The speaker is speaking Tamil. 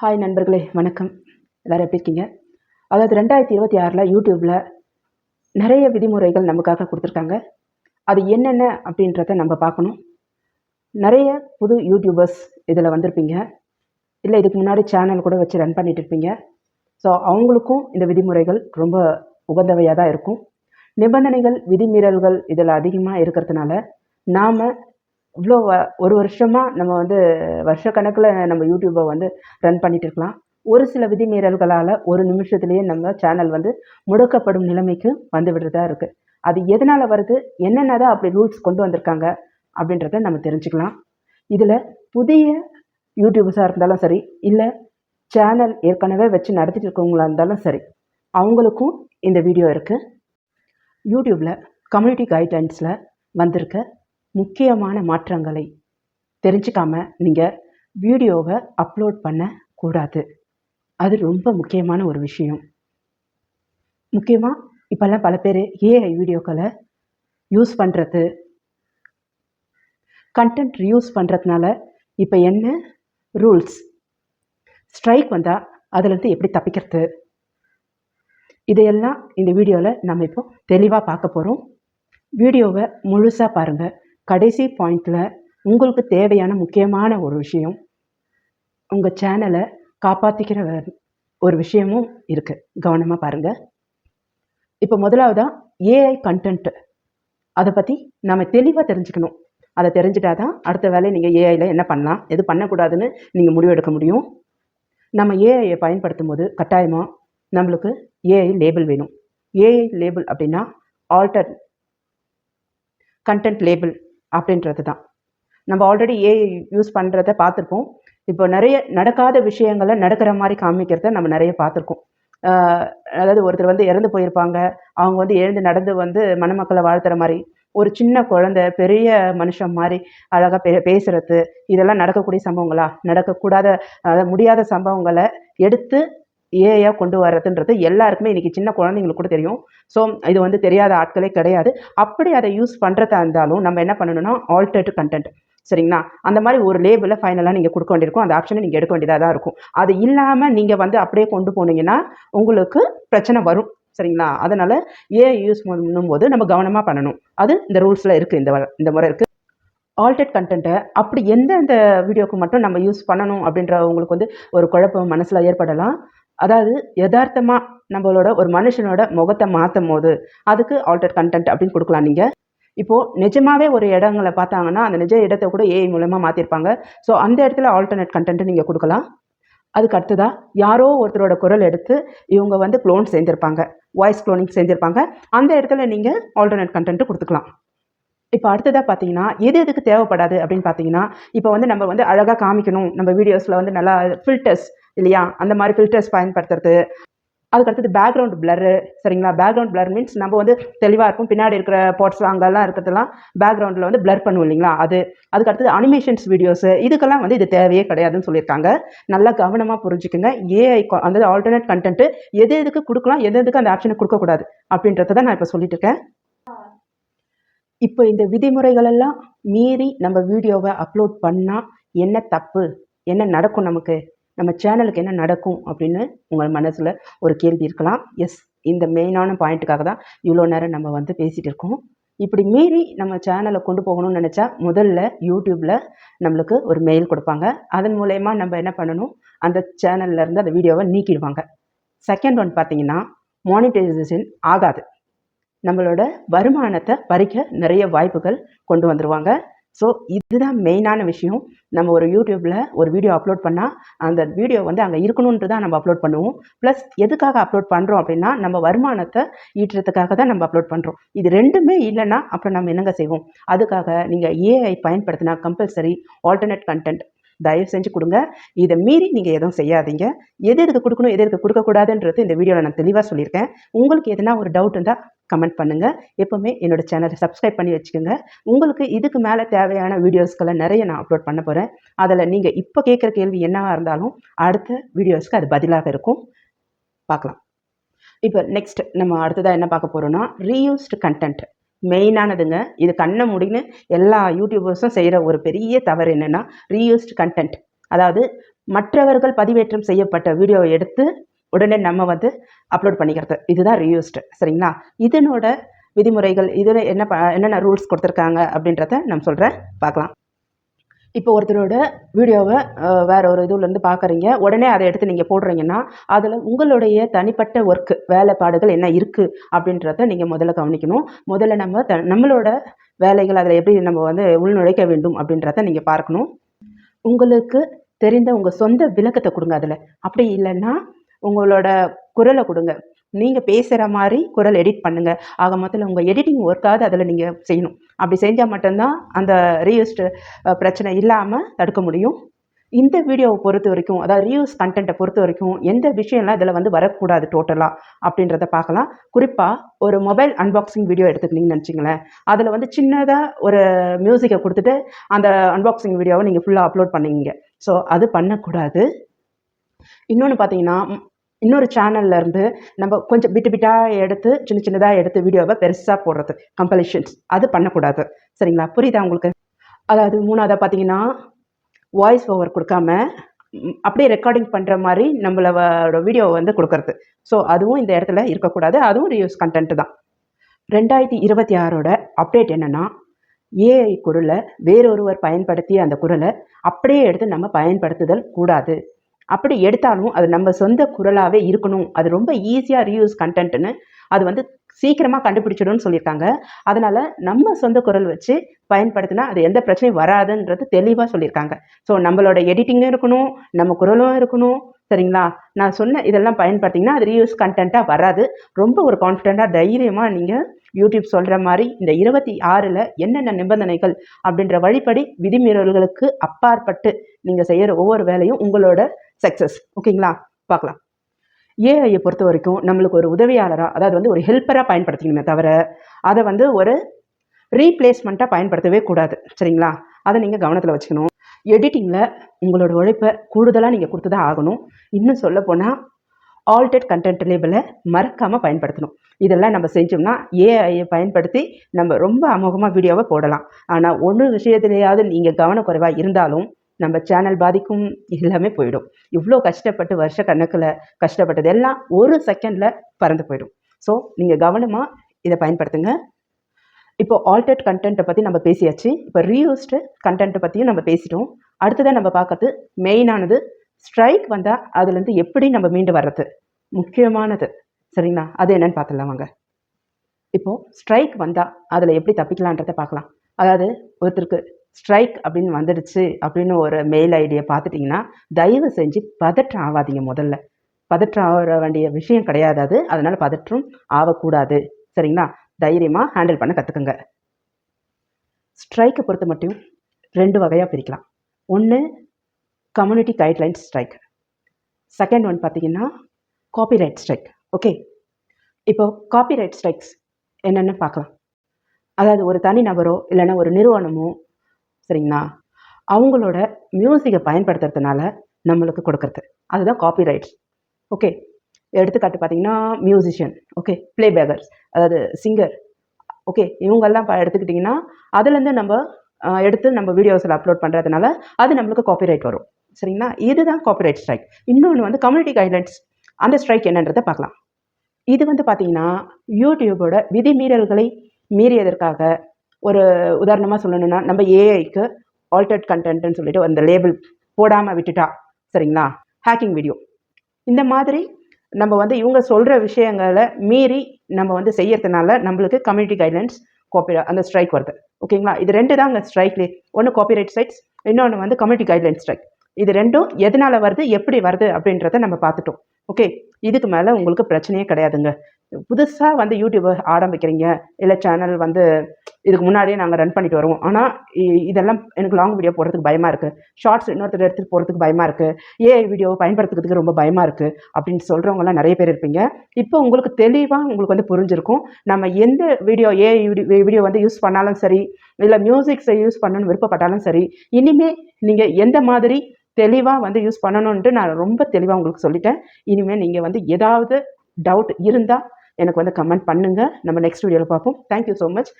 ஹாய் நண்பர்களே வணக்கம். எல்லோரும் எப்படி இருக்கீங்க? அதாவது ரெண்டாயிரத்தி இருபத்தி ஆறில் யூடியூப்பில் நிறைய விதிமுறைகள் நமக்காக கொடுத்துருக்காங்க. அது என்னென்ன அப்படின்றத நம்ம பார்க்கணும். நிறைய புது யூடியூபர்ஸ் இதில் வந்திருப்பீங்க. இல்லை இதுக்கு முன்னாடி சேனல் கூட வச்சு ரன் பண்ணிட்டு இருப்பீங்க. ஸோ அவங்களுக்கும் இந்த விதிமுறைகள் ரொம்ப உகந்தவையாக தான் இருக்கும். நிபந்தனைகள் விதிமீறல்கள் இதில் அதிகமாக இருக்கிறதுனால நாம் இவ்வளோ வ- ஒரு வருஷமாக நம்ம வந்து வருஷக்கணக்கில் நம்ம யூடியூப்பை வந்து ரன் பண்ணிகிட்டு இருக்கலாம் ஒரு சில விதிமீறல்களால் ஒரு நிமிஷத்துலேயே நம்ம சேனல் வந்து முடக்கப்படும் நிலைமைக்கு வந்து விடுறதா இருக்குது அது எதனால் வருது? என்னென்ன தான் அப்படி ரூல்ஸ் கொண்டு வந்திருக்காங்க? அப்படின்றத நம்ம தெரிஞ்சுக்கலாம். இதில் புதிய யூடியூபர்ஸாக இருந்தாலும் சரி இல்லை சேனல் ஏற்கனவே வச்சு நடத்திட்டு இருக்கவங்களா இருந்தாலும் சரி அவங்களுக்கும் இந்த வீடியோ இருக்குது யூடியூப்பில் கம்யூனிட்டி கைட்லைன்ஸில் வந்திருக்க முக்கியமான மாற்றங்களை தெரிஞ்சுக்காம நீங்கள் வீடியோவை அப்லோட் பண்ணக்கூடாது அது ரொம்ப முக்கியமான ஒரு விஷயம். முக்கியமாக இப்போல்லாம் பல பேர் ஏஐ வீடியோக்களை யூஸ் பண்ணுறது கண்டென்ட் ரியூஸ் பண்ணுறதுனால இப்போ என்ன ரூல்ஸ் ஸ்ட்ரைக் வந்தால் அதுலேருந்து எப்படி தப்பிக்கிறது? இதையெல்லாம் இந்த வீடியோவில் நம்ம இப்போ தெளிவாக பார்க்க போகிறோம் வீடியோவை முழுசாக பாருங்கள் கடைசி பாயிண்டில் உங்களுக்கு தேவையான முக்கியமான ஒரு விஷயம் உங்கள் சேனலை காப்பாற்றிக்கிற ஒரு விஷயமும் இருக்குது கவனமாக பாருங்கள் இப்போ முதலாவதாக ஏஐ கண்டென்ட்டு அதை பற்றி நம்ம தெளிவாக தெரிஞ்சுக்கணும். அதை தெரிஞ்சிட்டா தான் அடுத்த வேலையை நீங்கள் ஏஐயில் என்ன பண்ணலாம் எது பண்ணக்கூடாதுன்னு நீங்கள் முடிவெடுக்க முடியும். நம்ம ஏஐயை பயன்படுத்தும் போது கட்டாயமாக நம்மளுக்கு ஏஐ லேபிள் வேணும். ஏஐ லேபிள் அப்படின்னா ஆல்டர் கண்டென்ட் லேபிள் அப்படின்றது தான். நம்ம ஆல்ரெடி ஏஐ யூஸ் பண்ணுறத பார்த்துருப்போம். இப்போ நிறைய நடக்காத விஷயங்களை நடக்கிற மாதிரி காமிக்கிறத நம்ம நிறைய பார்த்துருக்கோம். அதாவது ஒருத்தர் வந்து இறந்து போயிருப்பாங்க. அவங்க வந்து எழுந்து நடந்து வந்து மணமக்களை வாழ்த்துற மாதிரி ஒரு சின்ன குழந்தை பெரிய மனுஷன் மாதிரி அழகாக பே பேசுறது இதெல்லாம் நடக்கக்கூடிய சம்பவங்களா? நடக்கக்கூடாத முடியாத சம்பவங்களை எடுத்து ஏஐயாக கொண்டு வர்றதுன்றது எல்லாருக்குமே இன்றைக்கி சின்ன குழந்தைங்களுக்கு கூட தெரியும். ஸோ இது வந்து தெரியாத ஆட்களே கிடையாது. அப்படி அதை யூஸ் பண்ணுறதா இருந்தாலும் நம்ம என்ன பண்ணணும்னா ஆல்டர்டு கண்டென்ட் சரிங்களா? அந்த மாதிரி ஒரு லேபிளை ஃபைனலாக நீங்கள் கொடுக்க வேண்டியிருக்கும். அந்த ஆப்ஷனை நீங்கள் எடுக்க வேண்டியதாக தான் இருக்கும். அது இல்லாமல் நீங்கள் வந்து அப்படியே கொண்டு போனீங்கன்னா உங்களுக்கு பிரச்சனை வரும். சரிங்களா? அதனால் ஏஐ யூஸ் பண்ணும்போது நம்ம கவனமாக பண்ணணும். அது இந்த ரூல்ஸில் இருக்குது இந்த வ- இந்த முறை இருக்குது ஆல்டர்ட் கண்டென்ட்டை அப்படி எந்தெந்த வீடியோக்கு மட்டும் நம்ம யூஸ் பண்ணணும் அப்படின்ற உங்களுக்கு வந்து ஒரு குழப்பம் மனசில் ஏற்படலாம். அதாவது யதார்த்தமாக நம்மளோட ஒரு மனுஷனோட முகத்தை மாற்றும் போது அதுக்கு ஆல்டர் கண்டென்ட் அப்படின்னு கொடுக்கலாம் நீங்கள் இப்போது நிஜமாகவே ஒரு இடங்களை பார்த்தாங்கன்னா அந்த நிஜ இடத்தை கூட ஏஐ மூலமாக மாற்றிருப்பாங்க ஸோ அந்த இடத்துல ஆல்டர்னேட் கண்டென்ட் நீங்கள் கொடுக்கலாம். அதுக்கு அடுத்ததாக யாரோ ஒருத்தரோட குரல் எடுத்து இவங்க வந்து க்ளோன் சேர்ந்துருப்பாங்க. வாய்ஸ் க்ளோனிங் சேர்ந்துருப்பாங்க. அந்த இடத்துல நீங்கள் ஆல்டர்னேட் கண்டென்ட் கொடுத்துக்கலாம். இப்போ அடுத்ததாக பார்த்தீங்கன்னா எது எதுக்கு தேவைப்படாது அப்படின்னு பார்த்தீங்கன்னா இப்போ வந்து நம்ம வந்து அழகாக காமிக்கணும். நம்ம வீடியோஸில் வந்து நல்லா ஃபில்டர்ஸ் இல்லையா? அந்த மாதிரி ஃபில்டர்ஸ் பயன்படுத்துறது. அதுக்கு அடுத்தது பேக்ரவுண்ட் பிளரு சரிங்களா? பேக்ரவுண்ட் பிளர் மீன்ஸ் நம்ம வந்து தெளிவாக இருக்கும். பின்னாடி இருக்கிற போர்ட்ஸ் அங்கெல்லாம் இருக்கிறதெல்லாம் பேக்ரவுண்டில் வந்து பிளர் பண்ணுவோம் இல்லைங்களா? அது. அதுக்கு அடுத்தது அனிமேஷன்ஸ் வீடியோஸு இதுக்கெல்லாம் வந்து இது தேவையே கிடையாதுன்னு சொல்லியிருக்காங்க. நல்லா கவனமாக புரிஞ்சுக்குங்க. ஏஐ அந்த ஆல்டர்னேட் கண்டென்ட்டு எது எதுக்கு கொடுக்கலாம் எது எதுக்கு அந்த ஆப்ஷனை கொடுக்கக்கூடாது அப்படின்றத தான் நான் இப்போ சொல்லிட்டு இருக்கேன் இப்போ இந்த விதிமுறைகள் எல்லாம் மீறி நம்ம வீடியோவை அப்லோட் பண்ணால் என்ன தப்பு? என்ன நடக்கும் நமக்கு? நம்ம சேனலுக்கு என்ன நடக்கும் அப்படின்னு உங்கள் மனசில் ஒரு கேள்வி இருக்கலாம். எஸ் இந்த மெயினான பாயிண்ட்டுக்காக தான் இவ்வளோ நேரம் நம்ம வந்து பேசிகிட்டு இருக்கோம். இப்படி மீறி நம்ம சேனலை கொண்டு போகணும்னு நினச்சா முதல்ல யூடியூப்பில் நம்மளுக்கு ஒரு மெயில் கொடுப்பாங்க. அதன் மூலயமா நம்ம என்ன பண்ணணும்? அந்த சேனல்ல இருந்து அந்த வீடியோவை நீக்கிடுவாங்க. செகண்ட் ஒன் பார்த்தீங்கன்னா மானிட்டைசேஷன் ஆகாது. நம்மளோட வருமானத்தை பறிக்க நிறைய வாய்ப்புகள் கொண்டு வந்துருவாங்க. ஸோ இதுதான் மெயினான விஷயம். நம்ம ஒரு யூடியூப்பில் ஒரு வீடியோ அப்லோட் பண்ணால் அந்த வீடியோ வந்து அங்கே இருக்கணுன்ட்டு தான் நம்ம அப்லோட் பண்ணுவோம். ப்ளஸ் எதுக்காக அப்லோட் பண்ணுறோம் அப்படின்னா நம்ம வருமானத்தை ஈட்டுறதுக்காக தான் நம்ம அப்லோட் பண்ணுறோம் இது ரெண்டுமே இல்லைன்னா அப்புறம் நம்ம என்னங்க செய்வோம்? அதுக்காக நீங்கள் ஏஐ பயன்படுத்தினா கம்பல்சரி ஆல்டர்னேட் கண்டென்ட் தயவு செஞ்சு கொடுங்க. இதை மீறி நீங்கள் எதுவும் செய்யாதீங்க. எது எதுக்கு கொடுக்கணும் எது எதுக்கு கொடுக்கக்கூடாதுன்றது இந்த வீடியோவில் நான் தெளிவாக சொல்லியிருக்கேன். உங்களுக்கு எதனா ஒரு டவுட் இருந்தால் கமெண்ட் பண்ணுங்கள் எப்போவுமே என்னோட சேனலை சப்ஸ்கிரைப் பண்ணி வச்சுக்கோங்க. உங்களுக்கு இதுக்கு மேலே தேவையான வீடியோஸ்களை நிறைய நான் அப்லோட் பண்ண போகிறேன் அதில் நீங்கள் இப்போ கேட்குற கேள்வி என்னவாக இருந்தாலும் அடுத்த வீடியோஸ்க்கு அது பதிலாக இருக்கும். பார்க்கலாம். இப்போ நெக்ஸ்ட் நம்ம அடுத்ததாக என்ன பார்க்க போகிறோம்னா ரீயூஸ்டு கண்டென்ட் மெயினானதுங்க இது கண்ணை முடின்னு எல்லா யூடியூபர்ஸும் செய்கிற ஒரு பெரிய தவறு என்னென்னா ரீயூஸ்ட் கண்டென்ட் அதாவது மற்றவர்கள் பதிவேற்றம் செய்யப்பட்ட வீடியோவை எடுத்து உடனே நம்ம வந்து அப்லோட் பண்ணிக்கிறது. இதுதான் ரீயூஸ்டு சரிங்களா? இதனோட விதிமுறைகள் இதில் என்ன ப என்னென்ன ரூல்ஸ் கொடுத்துருக்காங்க அப்படின்றத நான் சொல்கிறேன் பார்க்கலாம். இப்போ ஒருத்தரோட வீடியோவை வேறு வேற ஒரு இதுலேருந்து பார்க்குறீங்க உடனே அதை எடுத்து நீங்கள் போடுறீங்கன்னா அதில் உங்களுடைய தனிப்பட்ட ஒர்க்கு வேலைப்பாடுகள் என்ன இருக்குது அப்படின்றத நீங்கள் முதல்ல கவனிக்கணும். முதல்ல நம்ம த நம்மளோட வேலைகள் அதில் எப்படி நம்ம வந்து உள்நுழைக்க வேண்டும் அப்படின்றத நீங்கள் பார்க்கணும். உங்களுக்கு தெரிந்த உங்கள் சொந்த விளக்கத்தை கொடுங்க அதில். அப்படி இல்லைன்னா உங்களோட குரலை கொடுங்க. நீங்கள் பேசுகிற மாதிரி குரல் எடிட் பண்ணுங்கள் ஆக மொத்தத்தில் உங்கள் எடிட்டிங் ஒர்க்காவது அதில் நீங்கள் செய்யணும். அப்படி செஞ்சால் மட்டும்தான் அந்த ரீயூஸ்டு பிரச்சனை இல்லாமல் தடுக்க முடியும். இந்த வீடியோவை பொறுத்த வரைக்கும் அதாவது ரீயூஸ் கண்டென்ட்டை பொறுத்த வரைக்கும் எந்த விஷயம்லாம் இதில் வந்து வரக்கூடாது டோட்டலாக அப்படின்றத பார்க்கலாம். குறிப்பாக ஒரு மொபைல் அன்பாக்சிங் வீடியோ எடுத்துக்கிட்டீங்கன்னு நினச்சிங்களேன். அதில் வந்து சின்னதாக ஒரு மியூசிக்கை கொடுத்துட்டு அந்த அன்பாக்சிங் வீடியோவை நீங்கள் ஃபுல்லாக அப்லோட் பண்ணிங்க ஸோ அது பண்ணக்கூடாது. இன்னொன்று பார்த்தீங்கன்னா இன்னொரு சேனல்ல இருந்து நம்ம கொஞ்சம் பிட்டு பிட்டாக எடுத்து சின்ன சின்னதாக எடுத்து வீடியோவை பெருசாக போடுறது கம்பலிஷன்ஸ் அது பண்ணக்கூடாது. சரிங்களா? புரியுதா உங்களுக்கு? அதாவது மூணாவதாக பார்த்தீங்கன்னா வாய்ஸ் ஓவர் கொடுக்காம அப்படியே ரெக்கார்டிங் பண்ணுற மாதிரி நம்மளோட வீடியோவை வந்து கொடுக்கறது. ஸோ அதுவும் இந்த இடத்துல இருக்கக்கூடாது. அதுவும் ரியூஸ் கண்டென்ட் தான். ரெண்டாயிரத்தி இருபத்தி ஆறோட அப்டேட் என்னென்னா ஏஐ குரலை வேறொருவர் பயன்படுத்திய அந்த குரலை அப்படியே எடுத்து நம்ம பயன்படுத்துதல் கூடாது. அப்படி எடுத்தாலும் அது நம்ம சொந்த குரலாகவே இருக்கணும். அது ரொம்ப ஈஸியாக ரீயூஸ் கண்டென்ட்னு அது வந்து சீக்கிரமாக கண்டுபிடிச்சிடும்னு சொல்லியிருக்காங்க. அதனால் நம்ம சொந்த குரல் வச்சு பயன்படுத்தினா அது எந்த பிரச்சனையும் வராதுன்றது தெளிவாக சொல்லியிருக்காங்க. ஸோ நம்மளோட எடிட்டிங்கும் இருக்கணும் நம்ம குரலும் இருக்கணும் சரிங்களா? நான் சொன்ன இதெல்லாம் பயன்படுத்திங்கன்னா அது ரீயூஸ் கண்டென்ட்டாக வராது. ரொம்ப ஒரு கான்ஃபிடெண்ட்டாக தைரியமாக நீங்கள் யூடியூப் சொல்கிற மாதிரி இந்த இருபத்தி ஆறில் என்னென்ன நிபந்தனைகள் அப்படின்ற வழிப்படி விதிமீறல்களுக்கு அப்பாற்பட்டு நீங்கள் செய்கிற ஒவ்வொரு வேலையும் உங்களோட சக்ஸஸ் ஓகேங்களா? பார்க்கலாம். ஏஐயை பொறுத்த வரைக்கும் நம்மளுக்கு ஒரு உதவியாளராக அதாவது வந்து ஒரு ஹெல்ப்பராக பயன்படுத்திக்கணுமே தவிர அதை வந்து ஒரு ரீப்ளேஸ்மெண்ட்டாக பயன்படுத்தவே கூடாது. சரிங்களா? அதை நீங்கள் கவனத்தில் வச்சுக்கணும். எடிட்டிங்கில் உங்களோட உழைப்பை கூடுதலாக நீங்கள் கொடுத்து தான் ஆகணும். இன்னும் சொல்ல போனால் ஆல்டர்ட் கண்டென்ட் லேபிளை மறக்காமல் பயன்படுத்தணும். இதெல்லாம் நம்ம செஞ்சோம்னா ஏஐயை பயன்படுத்தி நம்ம ரொம்ப அமோகமாக வீடியோவை போடலாம். ஆனால் ஒன்று விஷயத்துலையாவது நீங்கள் கவனக்குறைவாக இருந்தாலும் நம்ம சேனல் பாதிக்கும் எல்லாமே போயிடும். இவ்வளோ கஷ்டப்பட்டு வருஷ கணக்கில் கஷ்டப்பட்டது எல்லாம் ஒரு செகண்டில் பறந்து போயிடும். ஸோ நீங்கள் கவனமாக இதை பயன்படுத்துங்க. இப்போ ஆல்டர்ட் கண்டென்ட்டை பற்றி நம்ம பேசியாச்சு. இப்போ ரீயூஸ்டு கண்டென்ட்டை பற்றியும் நம்ம பேசிட்டோம். அடுத்ததாக நம்ம பார்க்கறது மெயினானது ஸ்ட்ரைக் வந்தால் அதுலேருந்து எப்படி நம்ம மீண்டு வர்றது? முக்கியமானது. சரிங்களா? அது என்னன்னு பார்த்துடலாம் வாங்க. இப்போது ஸ்ட்ரைக் வந்தால் அதில் எப்படி தப்பிக்கலான்றதை பார்க்கலாம். அதாவது ஒருத்தருக்கு ஸ்ட்ரைக் அப்படின்னு வந்துடுச்சு அப்படின்னு ஒரு மெயில் ஐடியை பார்த்துட்டிங்கன்னா தயவு செஞ்சு பதற்றம் ஆகாதீங்க முதல்ல. பதற்றம் ஆக வேண்டிய விஷயம் கிடையாது அது. அதனால் பதற்றம் ஆகக்கூடாது. சரிங்களா? தைரியமாக ஹேண்டில் பண்ண கற்றுக்குங்க ஸ்ட்ரைக்கை பொறுத்த மட்டும் ரெண்டு வகையாக பிரிக்கலாம். ஒன்று community guidelines strike second one பார்த்தீங்கன்னா காப்பிரைட் ஸ்ட்ரைக் ஓகே இப்போ காப்பிரைட் ஸ்ட்ரைக்ஸ் என்னென்னு பார்க்கலாம். அதாவது ஒரு தனி நபரோ இல்லைன்னா ஒரு நிறுவனமோ சரிங்களா? அவங்களோட மியூசிக்கை பயன்படுத்துறதுனால நம்மளுக்கு கொடுக்கறது. அதுதான் காப்பிரைட்ஸ் ஓகே எடுத்துக்காட்டு பார்த்தீங்கன்னா மியூசிஷியன் ஓகே பிளேபேக்கர்ஸ் அதாவது சிங்கர் ஓகே இவங்கெல்லாம் எடுத்துக்கிட்டிங்கன்னா அதுலேருந்து நம்ம எடுத்து நம்ம வீடியோஸில் அப்லோட் பண்ணுறதுனால அது நம்மளுக்கு காப்பிரைட் வரும். சரிங்களா? இதுதான் காப்பிரைட் ஸ்ட்ரைக் இன்னொன்று வந்து கம்யூனிட்டி கைட்லைன்ஸ் அந்த ஸ்ட்ரைக் என்னன்றதை பார்க்கலாம். இது வந்து பார்த்தீங்கன்னா யூடியூபோட விதிமீறல்களை மீறியதற்காக ஒரு உதாரணமாக சொல்லணும்னா நம்ம ஏஐக்கு ஆல்டர்ட் கண்டென்ட்னு சொல்லிட்டு அந்த லேபிள் போடாமல் விட்டுட்டா சரிங்களா? ஹேக்கிங் வீடியோ இந்த மாதிரி நம்ம வந்து இவங்க சொல்கிற விஷயங்களை மீறி நம்ம வந்து செய்யறதுனால நம்மளுக்கு கம்யூனிட்டி கைட்லைன்ஸ் காப்பி அந்த ஸ்ட்ரைக் வருது. ஓகேங்களா? இது ரெண்டு தான் அங்கே ஸ்ட்ரைக்லேயே ஒன்று காப்பிரைட் ஸ்ட்ரைக்ஸ் இன்னொன்று வந்து கம்யூனிட்டி கைட்லைன் ஸ்ட்ரைக் இது ரெண்டும் எதனால் வருது எப்படி வருது அப்படின்றத நம்ம பார்த்துட்டோம். ஓகே இதுக்கு மேலே உங்களுக்கு பிரச்சனையே கிடையாதுங்க. புதுசாக வந்து யூடியூப் ஆரம்பிக்கிறீங்க. இல்லை சேனல் வந்து இதுக்கு முன்னாடியே நாங்கள் ரன் பண்ணிட்டு வருவோம். ஆனால் இதெல்லாம் எனக்கு லாங் வீடியோ போடுறதுக்கு பயமாக இருக்குது ஷார்ட்ஸ் இன்னொருத்தர் எடுத்துகிட்டு போகிறதுக்கு பயமாக இருக்குது ஏஐ வீடியோ பயன்படுத்துறதுக்கு ரொம்ப பயமாக இருக்குது அப்படின்னு சொல்கிறவங்கலாம் நிறைய பேர் இருப்பீங்க. இப்போ உங்களுக்கு தெளிவாக உங்களுக்கு வந்து புரிஞ்சிருக்கும். நம்ம எந்த வீடியோ ஏஐ வீடியோ வந்து யூஸ் பண்ணாலும் சரி இல்லை மியூசிக்ஸை யூஸ் பண்ணணும்னு விருப்பப்பட்டாலும் சரி இனிமேல் நீங்கள் எந்த மாதிரி தெளிவாக வந்து யூஸ் பண்ணணுன்ட்டு நான் ரொம்ப தெளிவாக உங்களுக்கு சொல்லிட்டேன். இனிமேல் நீங்கள் வந்து ஏதாவது டவுட் இருந்தால் எனக்கு வந்து கமெண்ட் பண்ணுங்கள் நம்ம நெக்ஸ்ட் வீடியோவில் பார்ப்போம். Thank you so much